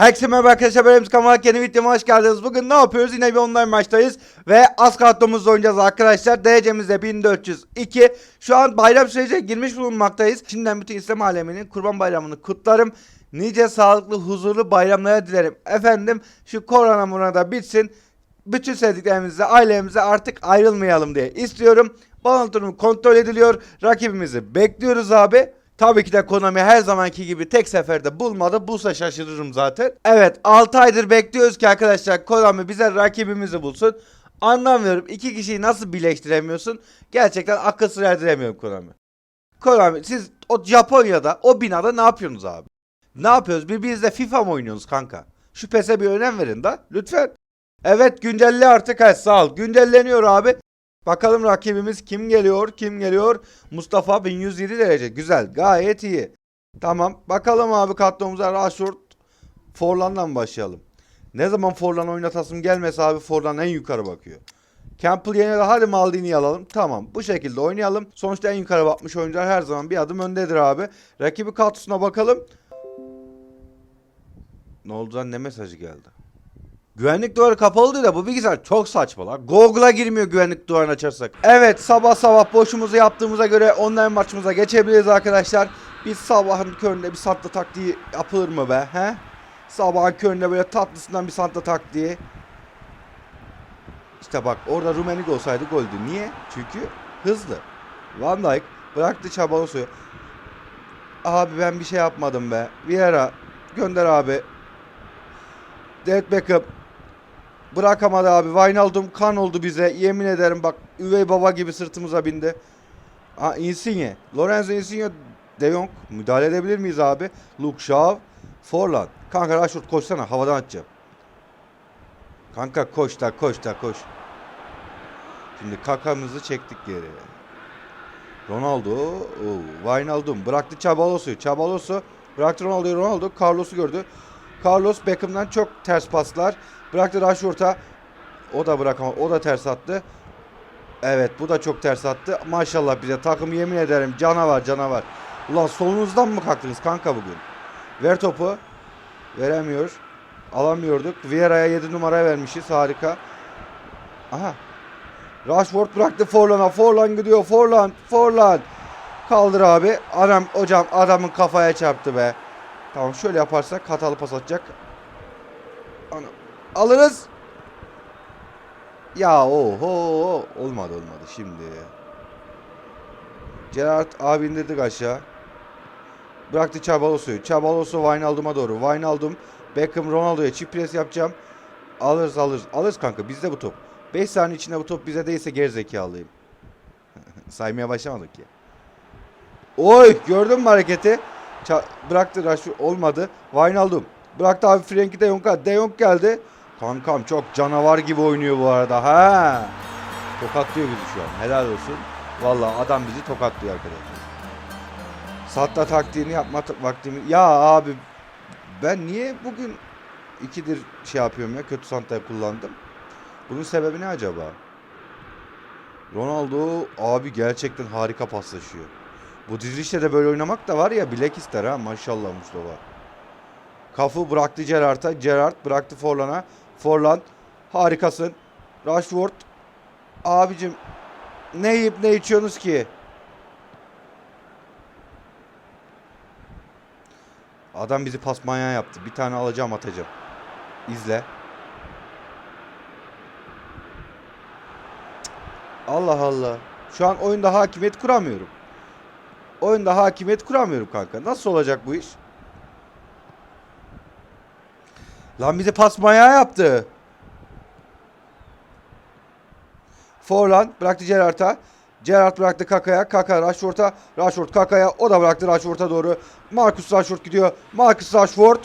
Herkese merhaba arkadaşlar benim kanalına yeni videoma hoş geldiniz. Bugün ne yapıyoruz? Yine bir online maçtayız. Ve Asgard'ımızla oynayacağız arkadaşlar. Derecemiz de 1402. Şu an bayram sürecine girmiş bulunmaktayız. Şimdiden bütün İslam aleminin kurban bayramını kutlarım. Nice sağlıklı, huzurlu bayramlara dilerim. Efendim şu korona murana da bitsin. Bütün sevdiklerimizle, ailemizle artık ayrılmayalım diye istiyorum. Balon durumu kontrol ediliyor. Rakibimizi bekliyoruz abi. Tabii ki de Konami her zamanki gibi tek seferde bulmadı. Bulsa şaşırırım zaten. Evet 6 aydır bekliyoruz ki arkadaşlar Konami bize rakibimizi bulsun. Anlamıyorum iki kişiyi nasıl birleştiremiyorsun? Gerçekten akıl sır erdiremiyorum Konami. Konami siz o Japonya'da o binada ne yapıyorsunuz abi? Ne yapıyoruz? Birbirinizle FIFA mı oynuyorsunuz kanka? Şu PES'e bir önem verin da lütfen. Evet güncelle artık ha sağ ol. Güncelleniyor abi. Bakalım rakibimiz kim geliyor? Kim geliyor? Mustafa 1107 derece. Güzel. Gayet iyi. Tamam. Bakalım abi kadromuza Rashford Forlan'dan başlayalım. Ne zaman Forlan oynatasım gelmese abi Forlan en yukarı bakıyor. Campbell yine de hadi Maldini'yi alalım. Tamam. Bu şekilde oynayalım. Sonuçta en yukarı bakmış oyuncular her zaman bir adım öndedir abi. Rakibi kadrosuna bakalım. Ne oldu lan ne mesajı geldi? Güvenlik duvarı kapalı değil de bu bilgisayar çok saçma lan. Google'a girmiyor güvenlik duvarını açarsak. Evet sabah sabah boşumuzu yaptığımıza göre online maçımıza geçebiliriz arkadaşlar. Biz sabahın köründe bir santla taktiği yapılır mı be he? Sabahın köründe böyle tatlısından bir santla taktiği. İşte bak orada Rumenik olsaydı goldü. Niye? Çünkü hızlı. Van Dijk bıraktı Çabalosu'yu. Abi ben bir şey yapmadım be. Vieira gönder abi. David Beckham Bırakamadı abi. Wijnaldum kan oldu bize. Yemin ederim bak üvey baba gibi sırtımıza bindi. Ha Insigne. Lorenzo Insigne De Jong. Müdahale edebilir miyiz abi? Luke Shaw. Forlan. Kanka Rashford koşsana. Havadan atacağım. Kanka koş da koş da koş. Şimdi kakamızı çektik geri. Ronaldo. Oo, Wijnaldum. Bıraktı Çabalos'u. Çabalos'u. Bıraktı Ronaldo'yu. Ronaldo Carlos'u gördü. Carlos Beckham'dan çok ters paslar. Bıraktı Rashford'a. O da bırakamadı. O da ters attı. Evet bu da çok ters attı. Maşallah bize takım yemin ederim canavar canavar. Ulan solunuzdan mı kalktınız kanka bugün? Ver topu. Veremiyor. Alamıyorduk. Vieira'ya 7 numara vermişiz. Harika. Aha. Rashford bıraktı Forlan'a. Forlan gidiyor. Forlan. Forlan. Kaldır abi. Adam hocam adamın kafaya çarptı be. Tamam şöyle yaparsak hatalı pas atacak. Alırız. Ya oho olmadı olmadı şimdi. Gerard abi indirdik aşağı. Bıraktı Çabalos'u. Çabalos'u Wijnaldum'a doğru. Wijnaldum Beckham Ronaldo'ya çift pres yapacağım. Alırız alırız. Alırız kanka bizde bu top. 5 saniye içinde bu top bize değilse gerizekalıyım. Saymaya başlamadık ya. Oy gördün mü hareketi? Ça- bıraktı Rashford olmadı. Wijnaldum. Bıraktı abi Frenkie de Jong'a. De Jong geldi. Kankam çok canavar gibi oynuyor bu arada. Ha. Tokatlıyor bizi şu an. Helal olsun. Vallahi adam bizi tokatlıyor arkadaşlar. Satta taktiğini yapma vaktimi. Ya abi ben niye bugün ikidir şey yapıyorum ya kötü santayı kullandım. Bunun sebebi ne acaba? Ronaldo abi gerçekten harika paslaşıyor. Bu dizilişte de böyle oynamak da var ya bilek ister ha maşallah Mustafa. Kafu bıraktı Gerrard'a. Gerrard bıraktı Forlan'a. Forlan harikasın. Rashford abicim ne yiyip ne içiyorsunuz ki? Adam bizi pas yaptı. Bir tane alacağım atacağım. İzle. Allah Allah. Şu an oyunda hakimiyet kuramıyorum. Oyunda hakimiyet kuramıyorum kanka. Nasıl olacak bu iş? Lan bizi pas manyağı yaptı. Forlan bıraktı Gerrard'a. Gerrard bıraktı Kaka'ya. Kaka Rashford'a. Rashford Kaka'ya. O da bıraktı Rashford'a doğru. Marcus Rashford gidiyor. Marcus Rashford.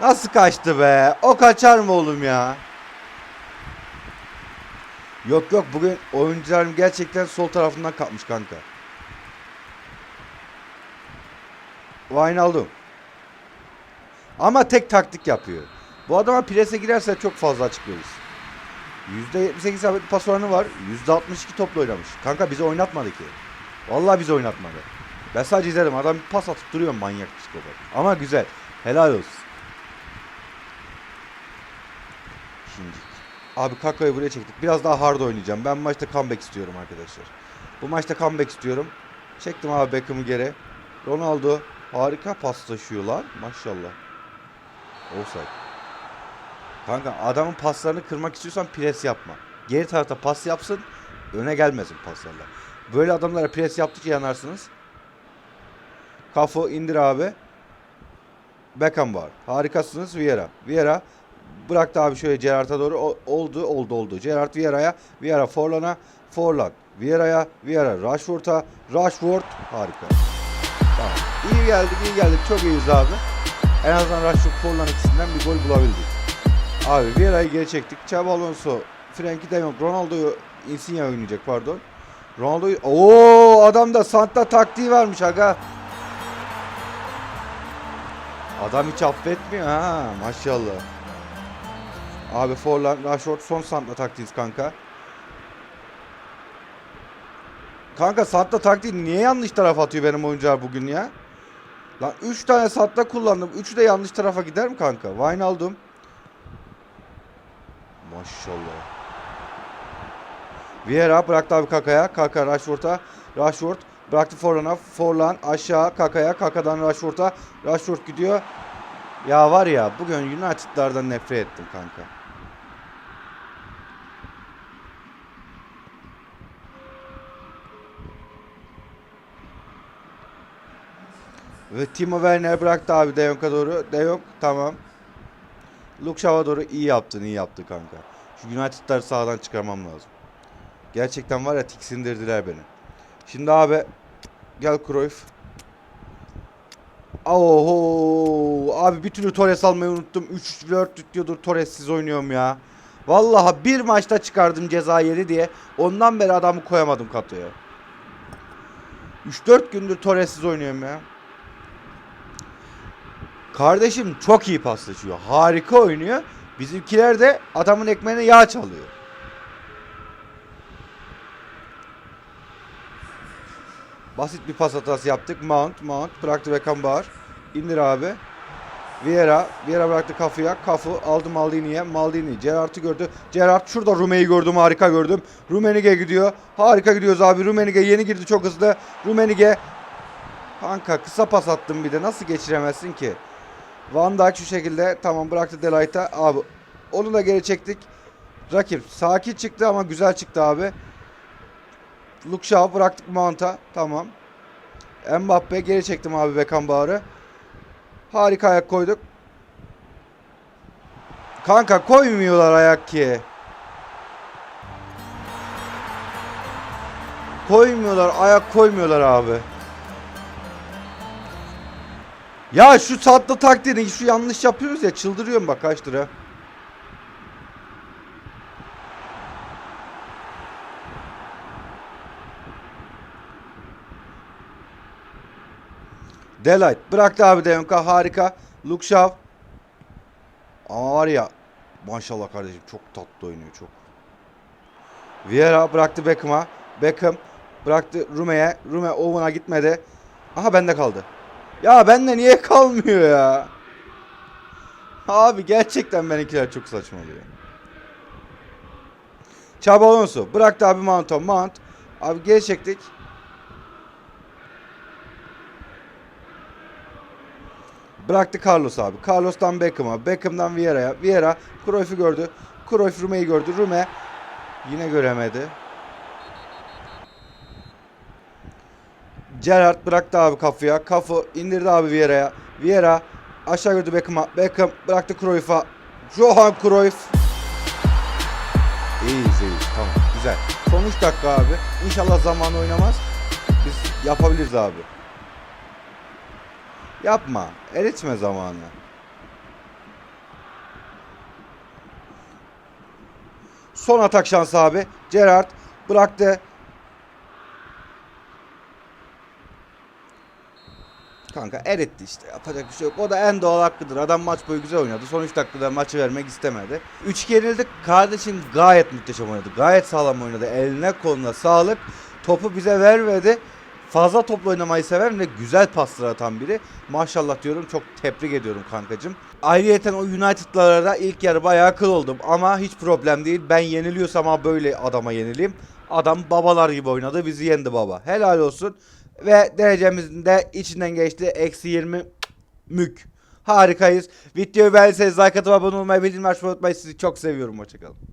Nasıl kaçtı be? O kaçar mı oğlum ya? Yok yok bugün oyuncularım gerçekten sol tarafından kapmış kanka. Wijnaldum. Ama tek taktik yapıyor. Bu adama prese girerse çok fazla açıklıyoruz. %78 isabetli pas oranı var. %62 topla oynamış. Kanka bizi oynatmadı ki. Vallahi bizi oynatmadı. Ben sadece izledim. Adam bir pas atıp duruyor manyak psikopat. Ama güzel. Helal olsun. incik. Abi Kaka'yı buraya çektik. Biraz daha hard oynayacağım. Ben maçta comeback istiyorum arkadaşlar. Bu maçta comeback istiyorum. Çektim abi Beckham'ı geri. Ronaldo harika paslaşıyor lan. Maşallah. Offside. Kanka adamın paslarını kırmak istiyorsan pres yapma. Geri tarafta pas yapsın. Öne gelmesin paslarla. Böyle adamlara pres yaptıkça yanarsınız. Kafo indir abi. Beckham var. Harikasınız Vieira. Vieira bıraktı abi şöyle Gerrard'a doğru. O- oldu oldu oldu. Gerrard Vieira'ya. Vieira Forlan'a. Forlan. Vieira'ya. Vieira Rashford'a. Rashford. Harika. Tamam. İyi geldik iyi geldik. Çok iyiyiz abi. En azından Rashford Forlan ikisinden bir gol bulabildik. Abi Vieira'yı geri çektik. Xabi Alonso. Frenkie de Jong. Ronaldo'yu Insigne oynayacak pardon. Ronaldo'yu... Oo adamda Santa taktiği varmış aga. Adam hiç affetmiyor ha maşallah. Abi Forlan, Rashford son Santa taktiğiz kanka. Kanka Santa taktiği niye yanlış tarafa atıyor benim oyuncular bugün ya? Lan 3 tane Santa kullandım. 3'ü de yanlış tarafa gider mi kanka? Wijnaldum. Maşallah. Vieira bıraktı abi Kaka'ya. Kaka Rashford'a. Rashford bıraktı Forlan'a. Forlan aşağı Kaka'ya. Kaka'dan Rashford'a. Rashford gidiyor. Ya var ya bugün United'lardan nefret ettim kanka. Ve Timo Werner bıraktı abi De Jong'a doğru. De Jong tamam. Luke Shaw'a doğru iyi yaptın iyi yaptı kanka. Şu United'ları sağdan çıkarmam lazım. Gerçekten var ya tiksindirdiler beni. Şimdi abi gel Cruyff. Oho abi bir türlü Torres almayı unuttum. 3-4 diyordur Torres'siz oynuyorum ya. Vallahi bir maçta çıkardım ceza yedi diye. Ondan beri adamı koyamadım kadroya. 3-4 gündür Torres'siz oynuyorum ya. Kardeşim çok iyi paslaşıyor. Harika oynuyor. Bizimkiler de adamın ekmeğine yağ çalıyor. Basit bir pas hatası yaptık. Mount, Mount bıraktı Beckenbauer. İndir abi. Vieira, Vieira bıraktı Kafu'ya. Kafu aldı Maldini'ye. Maldini Gerrard'ı gördü. Gerrard şurada Rume'yi gördüm. Harika gördüm. Rumenige gidiyor. Harika gidiyoruz abi. Rumenige yeni girdi çok hızlı. Rumenige Kanka kısa pas attım bir de. Nasıl geçiremezsin ki? Van Dijk şu şekilde tamam bıraktı Delight'a. Abi onu da geri çektik. Rakip sakin çıktı ama güzel çıktı abi. Luke Shaw bıraktık Mount'a. Tamam. Mbappe geri çektim abi Beckenbauer'ı. Harika ayak koyduk. Kanka koymuyorlar ayak ki. Koymuyorlar ayak koymuyorlar abi. Ya şu tatlı taktiğini şu yanlış yapıyoruz ya çıldırıyorum bak kaç lira. Delight bıraktı abi Dejonka harika. Luke Shaw. Ama var ya maşallah kardeşim çok tatlı oynuyor çok. Vieira bıraktı Beckham'a. Beckham bıraktı Rume'ye. Rume Owen'a gitmedi. Aha bende kaldı. Ya bende niye kalmıyor ya? Abi gerçekten benimkiler çok saçmalıyor. Xabi Alonso bıraktı abi Mount'a. Mount. Abi geri çektik. Bıraktı Carlos abi. Carlos'tan Beckham'a. Beckham'dan Vieira'ya. Vieira Cruyff'u gördü. Cruyff Rume'yi gördü. Rume yine göremedi. Gerrard bıraktı abi kafaya. Kafu indirdi abi Vieira'ya. Vieira aşağı gördü Beckham'a. Beckham bıraktı Cruyff'a. Johan Cruyff. İyiyiz iyiyiz. Tamam güzel. Son 3 dakika abi. İnşallah zaman oynamaz. Biz yapabiliriz abi. Yapma. Eritme zamanı. Son atak şansı abi. Gerrard bıraktı. Kanka eritti işte. Yapacak bir şey yok. O da en doğal hakkıdır. Adam maç boyu güzel oynadı. Son 3 dakikada maçı vermek istemedi. 3 yenildik. Kardeşim gayet muhteşem oynadı. Gayet sağlam oynadı. Eline koluna sağlık. Topu bize vermedi. fazla topla oynamayı seven ve güzel paslar atan biri. Maşallah diyorum çok tebrik ediyorum kankacım. Ayrıyeten o United'lara da ilk yarı bayağı kıl oldum ama hiç problem değil. Ben yeniliyorsam ama böyle adama yenileyim. Adam babalar gibi oynadı bizi yendi baba. Helal olsun. Ve derecemizin de içinden geçti. Eksi 20 mük. Harikayız. Videoyu beğendiyseniz like atıp abone olmayı bildirim açmayı unutmayın. Sizi çok seviyorum. Hoşçakalın.